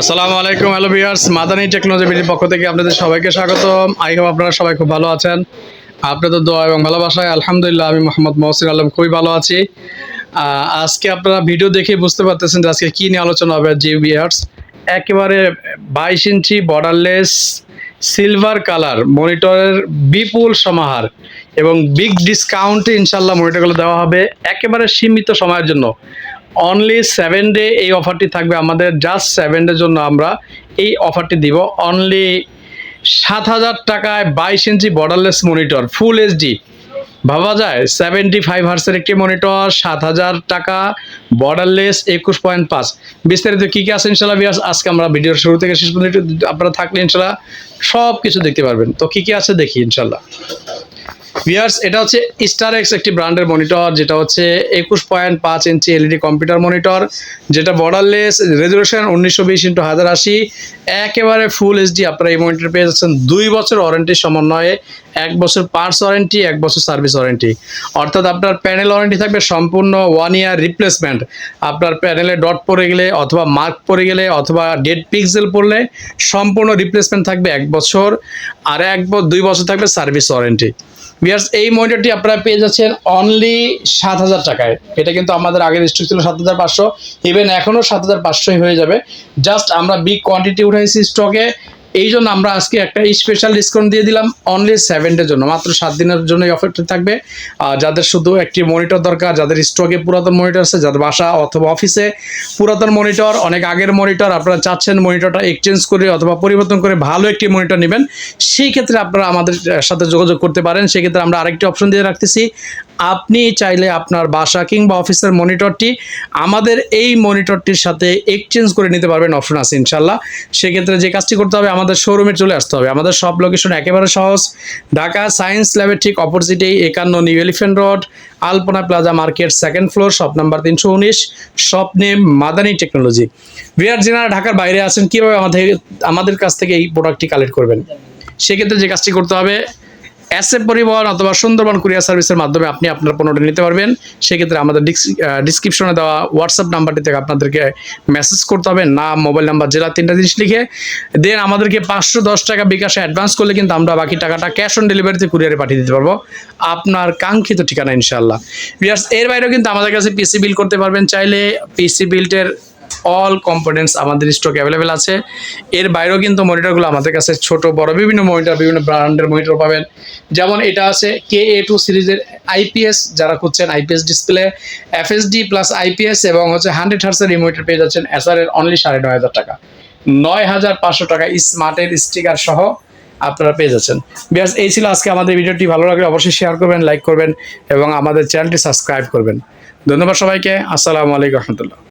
আসসালামু আলাইকুম, hello viewers. Madani technology বিডির পক্ষ থেকে আপনাদের সবাইকে স্বাগত আই হোপ আপনারা সবাই খুব ভালো আছেন। আপনাদের দোয়া এবং ভালোবাসায় আলহামদুলিল্লাহ আমি মোহাম্মদ মহসিন আলম খুবই ভালো আছি। আজকে আপনারা ভিডিও দেখে বুঝতে পারতেছেন যে আজকে কী নিয়ে আলোচনা হবে জি ভিউয়ার্স। একেবারে বাইশ ইঞ্চি বর্ডারলেস সিলভার কালার মনিটরের বিপুল সমাহার এবং বিগ ডিসকাউন্টে ইনশাল্লাহ মনিটরগুলো দেওয়া হবে একেবারে সীমিত সময়ের জন্য। অনলি সেভেন ডে এই অফারটি থাকবে আমাদের জাস্ট সেভেন ডের জন্য আমরা এই অফারটি দিব। অনলি সাত হাজার টাকায় বাইশ inch borderless monitor full HD ভাবা যায় সেভেন্টি ফাইভ হার্সের একটি মনিটর সাত হাজার টাকা বর্ডারলেস একুশ পয়েন্ট পাঁচ। বিস্তারিত কী কী আছে ইনশাল্লাহ বিয়াস? আজকে আমরা ভিডিওর শুরু থেকে শেষ পর্যন্ত আপনারা থাকলে ইনশাল্লাহ সব কিছু দেখতে পারবেন। তো কী কী আছে দেখি ইনশাল্লাহ ভিয়ার্স এটা হচ্ছে স্টার এক্স একটি ব্র্যান্ডের মনিটর যেটা হচ্ছে একুশ পয়েন্ট পাঁচ ইঞ্চি এলইডি কম্পিউটার মনিটর যেটা বর্ডারলেস রেজুলেশন উনিশশো বিশ ইন্টু হাজার আশি, একেবারে ফুল এইচডি আপনারা এই মনিটর পেয়ে যাচ্ছেন দুই বছর ওয়ারেন্টির সমন্বয়ে। এক বছর পার্টস ওয়ারেন্টি এক বছর সার্ভিস ওয়ারেন্টি অর্থাৎ আপনার প্যানেল ওয়ারেন্টি থাকবে সম্পূর্ণ ওয়ান ইয়ার রিপ্লেসমেন্ট আপনার প্যানেলে ডট পড়ে গেলে অথবা মার্ক পড়ে গেলে অথবা ডেড পিক্সেল পড়লে সম্পূর্ণ রিপ্লেসমেন্ট থাকবে এক বছর, আর এক দুই বছর থাকবে সার্ভিস ওয়ারেন্টি বিয়ার্স এই মনিটরটি আপনারা পেয়ে যাচ্ছেন অনলি সাত হাজার টাকায়। এটা কিন্তু আমাদের আগের স্টক ছিল সাত হাজার পাঁচশো। ইভেন এখনও সাত হাজার পাঁচশোই হয়ে যাবে। জাস্ট আমরা বিগ কোয়ান্টিটি উঠাইছি স্টকে এই জন্য আমরা আজকে একটা স্পেশাল ডিসকাউন্ট দিয়ে দিলাম অনলি সেভেন ডের জন্য, মাত্র সাত দিনের জন্য এই অফারটা থাকবে। যাদের শুধু একটি মনিটর দরকার, যাদের স্টকে পুরাতন মনিটর আছে, যাদের বাসা অথবা অফিসে পুরাতন মনিটর অনেক আগের মনিটর আপনারা চাচ্ছেন মনিটরটা এক্সচেঞ্জ করে অথবা পরিবর্তন করে ভালো একটি মনিটর নেবেন, সেই ক্ষেত্রে আপনারা আমাদের সাথে যোগাযোগ করতে পারেন। সেক্ষেত্রে আমরা আরেকটি অপশন দিয়ে রাখতেছি আপনি চাইলে আপনার বাসা কিংবা অফিসের মনিটরটি আমাদের এই মনিটরটির সাথে এক্সচেঞ্জ করে নিতে পারবেন অপশন আছে ইনশাল্লাহ সেক্ষেত্রে যে কাজটি করতে হবে, আমাদের শোরুমে চলে আসতে হবে। আমাদের সব লোকেশন একেবারে সহজ। ঢাকা সায়েন্স ল্যাবের ঠিক অপোজিটেই একান্ন new elephant road Alpana plaza market second floor shop number তিনশো উনিশ শপ নেম মাদানী টেকনোলজি বিহার জেনারা ঢাকার বাইরে আছেন, কীভাবে আমাদের আমাদের কাছ থেকে এই প্রোডাক্টটি কালেক্ট করবেন? সেক্ষেত্রে যে কাজটি করতে হবে অ্যাসে পরিবহন অথবা সুন্দরবন কুরিয়ার সার্ভিসের মাধ্যমে আপনি আপনার পণ্যটা নিতে পারবেন। সেক্ষেত্রে আমাদের ডিসক্রিপশনে দেওয়া হোয়াটসঅ্যাপ নাম্বারটি থেকে আপনাদেরকে মেসেজ করতে হবে। নাম মোবাইল নাম্বার জেলা তিনটা জিনিস লিখে। দেন আমাদেরকে পাঁচশো দশ টাকা বিকাশে অ্যাডভান্স করলে কিন্তু আমরা বাকি টাকাটা ক্যাশ অন ডেলিভারিতে কুরিয়ারে পাঠিয়ে দিতে পারব। আপনার কাঙ্ক্ষিত ঠিকানা ইনশাল্লাহ বিয়ার্স এর বাইরেও কিন্তু আমাদের কাছে পিসি বিল করতে পারবেন। চাইলে পিসি বিল্টের অল কম্পোনেন্টস আমাদের স্টক অ্যাভেলেবেল আছে। এর বাইরেও কিন্তু মনিটরগুলো আমাদের কাছে ছোট, বড়, বিভিন্ন মনিটর বিভিন্ন ব্র্যান্ডের মনিটর পাবেন। যেমন এটা আছে কে এ টু সিরিজের আইপিএস যারা খুঁজছেন IPS display FSD plus IPS এবং হচ্ছে হান্ড্রেড হার্সের এই মনিটর পেয়ে যাচ্ছেন এসআর এর অনলি সাড়ে নয় হাজার টাকা। নয় হাজার পাঁচশো টাকা স্মার্টের স্টিকার সহ আপনারা পেয়ে যাচ্ছেন। বিয়াস, এই ছিল আজকে আমাদের ভিডিওটি। ভালো লাগলে অবশ্যই শেয়ার করবেন লাইক করবেন এবং আমাদের চ্যানেলটি সাবস্ক্রাইব করবেন। ধন্যবাদ সবাইকে। আসসালামু আলাইকুম রহমতুল্লাহ।